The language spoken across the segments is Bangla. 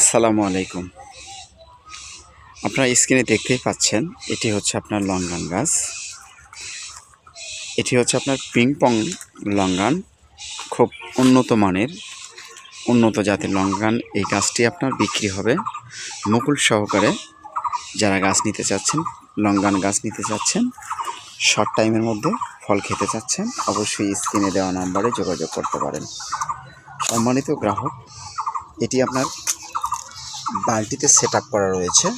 আসসালামু আলাইকুম। আপনারা স্ক্রিনে দেখতেই পাচ্ছেন, এটি হচ্ছে আপনার লঙ্গান গাছ। এটি হচ্ছে আপনার পিং পং লঙ্গান, খুব উন্নত মানের, উন্নত জাতের লঙ্গান। এই গাছটি আপনার বিক্রি হবে মুকুল সহকারে। যারা গাছ নিতে চাচ্ছেন, লঙ্গান গাছ নিতে চাচ্ছেন শর্ট টাইমের মধ্যে ফল খেতে চাচ্ছেন, অবশ্যই স্ক্রিনে দেওয়া নাম্বারে যোগাযোগ করতে পারেন। সম্মানিত গ্রাহক, এটি আপনার বালতিতে সেট করা রয়েছে।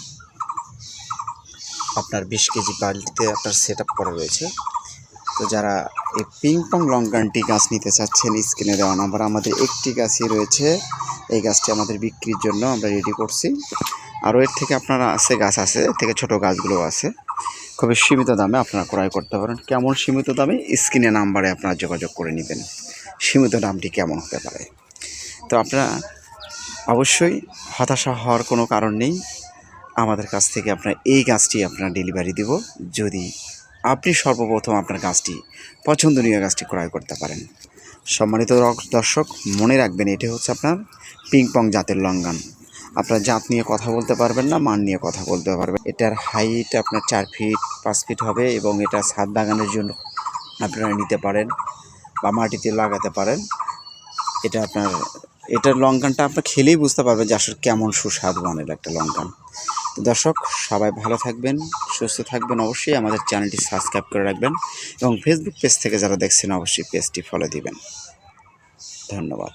আপনার বিশ কেজি বালতিতে আপনার সেট করা রয়েছে। তো যারা এই পিং পং লঙ্কানটি গাছ নিতে চাচ্ছেন স্ক্রিনে দেওয়া নাম্বার আমাদের একটি গাছই রয়েছে। এই গাছটি আমাদের বিক্রির জন্য আমরা রেডি করছি। আরও এর থেকে আপনারা আছে গাছ আছে, এর থেকে ছোট গাছগুলো আছে। খুবই সীমিত দামে আপনারা ক্রয় করতে পারেন। কেমন সীমিত দামে? স্ক্রিনে নাম্বারে আপনারা যোগাযোগ করে নেবেন। সীমিত দামটি কেমন হতে পারে? তো আপনারা অবশ্যই হতাশা হওয়ার কোনো কারণ নেই। আমাদের কাছ থেকে আপনার এই গাছটি আপনার ডেলিভারি দেব। যদি আপনি সর্বপ্রথম আপনার গাছটি, পছন্দনীয় গাছটি ক্রয় করতে পারেন। সম্মানিত দর্শক মনে রাখবেন এটি হচ্ছে আপনার পিং পং জাতের লঙ্গান। আপনার জাত নিয়ে কথা বলতে পারবেন না, মান নিয়ে কথা বলতে পারবেন। এটার হাইট আপনার চার ফিট পাঁচ ফিট হবে এবং এটা ছাদ বাগানের জন্য আপনারা নিতে পারেন বা মাটিতে লাগাতে পারেন। এটা আপনার এটার লঙ্কানটা আপনার খেলেই বুঝতে পারবেন যে আসলে কেমন সুস্বাদু মানের একটা লঙ্কান। তো দর্শক, সবাই ভালো থাকবেন, সুস্থ থাকবেন অবশ্যই, আমাদের চ্যানেলটি সাবস্ক্রাইব করে রাখবেন এবং ফেসবুক পেজ থেকে যারা দেখছেন, অবশ্যই পেজটি ফলো দিবেন। ধন্যবাদ।